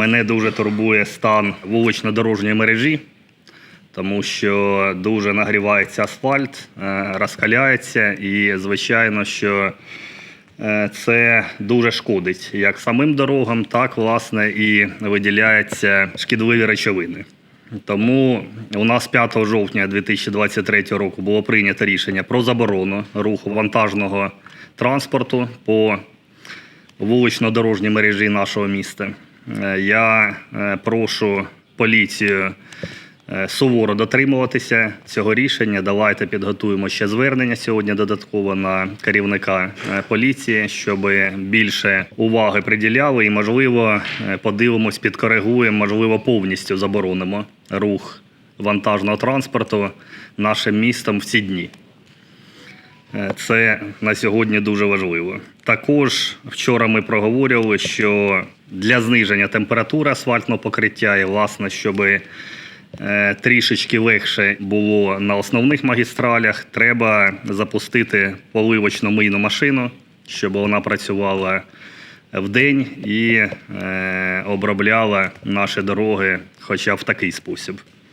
Мене дуже турбує стан вулично-дорожньої мережі, тому що дуже нагрівається асфальт, е, розкаляється, і звичайно, що е, це дуже шкодить як самим дорогам, так власне і виділяються шкідливі речовини. Тому у нас 5 жовтня 2023 року було прийнято рішення про заборону руху вантажного транспорту по вулично-дорожній мережі нашого міста. Е, Я е, прошу поліцію е, суворо дотримуватися цього рішення. Давайте підготуємо ще звернення сьогодні додатково на керівника поліції, щоб більше уваги приділяли і, можливо, подивимось, підкоригуємо, можливо, повністю заборонимо рух вантажного транспорту нашим містом в ці дні. Це на сьогодні дуже важливо. Також вчора ми проговорювали, що для зниження температури асфальтного покриття і, власне, щоб е, трішечки легше було на основних магістралях, треба запустити поливочну мийну машину, щоб вона працювала в день і е, обробляла наші дороги хоча в такий спосіб.